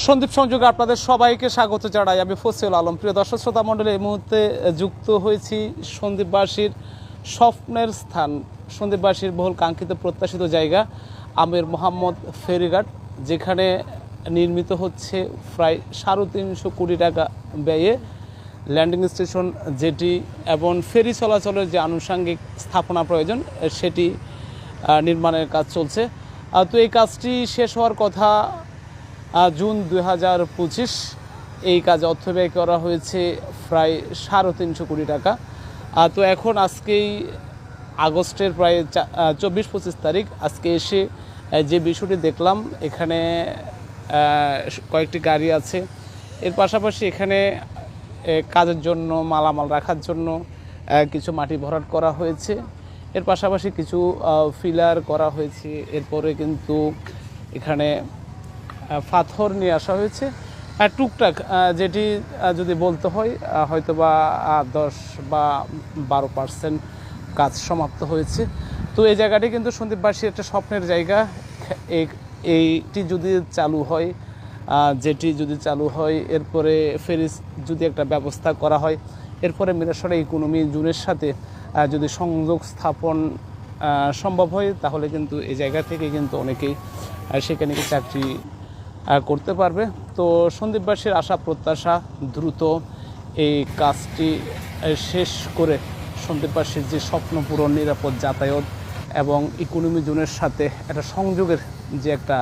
সন্দীপ সংযোগে আপনাদের সবাইকে স্বাগত জানাই। আমি ফসিউল আলম। প্রিয় দর্শক, শ্রোতা মণ্ডলী, এই মুহূর্তে যুক্ত হয়েছি সন্দীপবাসীর স্বপ্নের স্থান। সন্দীপবাসীর বহুল কাঙ্ক্ষিত প্রত্যাশিত জায়গা, আমির মোহাম্মদ ফেরিঘাট, যেখানে নির্মিত হচ্ছে প্রায় সাড়ে তিনশো কোটি টাকা ব্যয়ে ল্যান্ডিং স্টেশন যেটি এবং ফেরি চলাচলের যে আনুষঙ্গিক স্থাপনা প্রয়োজন, সেটি নির্মাণের কাজ চলছে। তো এই কাজটি শেষ হওয়ার কথা জুন দুই হাজার পঁচিশ এই কাজে অর্থ ব্যয় করা হয়েছে প্রায় সাড়ে তিনশো কোটি টাকা। তো এখন আজকেই আগস্টের প্রায় চব্বিশ পঁচিশ তারিখ, আজকে এসে যে বিষয়টি দেখলাম, এখানে কয়েকটি গাড়ি আছে। এর পাশাপাশি এখানে কাজের জন্য, মালামাল রাখার জন্য কিছু মাটি ভরাট করা হয়েছে। এর পাশাপাশি কিছু ফিলার করা হয়েছে। এরপরে কিন্তু এখানে পাথর নিয়ে আসা হয়েছে। আর টুকটাক যেটি যদি বলতে হয় হয়তো বা দশ বা বারো পার্সেন্ট কাজ সমাপ্ত হয়েছে। তো এই জায়গাটি কিন্তু সন্দীপবাসী একটা স্বপ্নের জায়গা। এই- এইটি যদি চালু হয় যেটি যদি চালু হয়, এরপরে ফেরিস যদি একটা ব্যবস্থা করা হয়, এরপরে মিরাসরা ইকোনমি জুনের সাথে যদি সংযোগ স্থাপন সম্ভব হয়, তাহলে কিন্তু এই জায়গা থেকে কিন্তু অনেকেই সেখানে চাকরি করতে পারবে। তো সন্দীপবাসীর আশা, প্রত্যাশা দ্রুত এই কাজটি শেষ করে সন্দীপবাসীর যে স্বপ্ন পূরণ, নিরাপদ যাতায়াত এবং ইকোনমি জোনের সাথে একটা সংযোগের যে একটা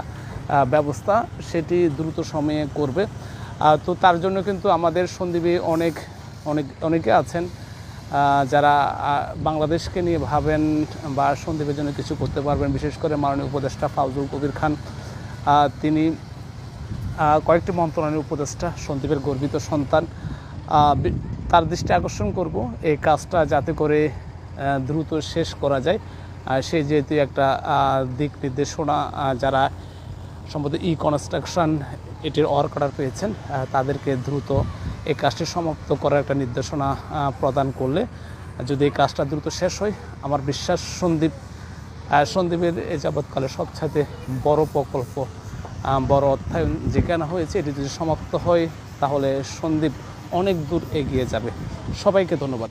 ব্যবস্থা, সেটি দ্রুত সময়ে করবে। তো তার জন্য কিন্তু আমাদের সন্দীপে অনেক অনেক, অনেকে আছেন যারা বাংলাদেশকে নিয়ে ভাবেন বা সন্দীপের জন্য কিছু করতে পারবেন। বিশেষ করে মাননীয় উপদেষ্টা ফাউজুল কবির খান তিনি কয়েকটি মন্ত্রণালয়ের উপদেষ্টা, সন্দীপের গর্বিত সন্তান তার দৃষ্টি আকর্ষণ করব। এই কাজটা যাতে করে দ্রুত শেষ করা যায়। সে যেহেতু একটা দিক নির্দেশনা যারা সম্ভবত ই কনস্ট্রাকশন এটির অর্ডার পেয়েছেন তাদেরকে দ্রুত এই কাজটি সমাপ্ত করার একটা নির্দেশনা প্রদান করলে। যদি এই কাজটা দ্রুত শেষ হয়, আমার বিশ্বাস সন্দীপ সন্দীপের এ যাবৎকালে সবচাইতে বড় প্রকল্প বড় অর্থায়ন যেখানে হয়েছে, এটি যদি সমাপ্ত হয়, তাহলে সন্দীপ অনেক দূর এগিয়ে যাবে। সবাইকে ধন্যবাদ।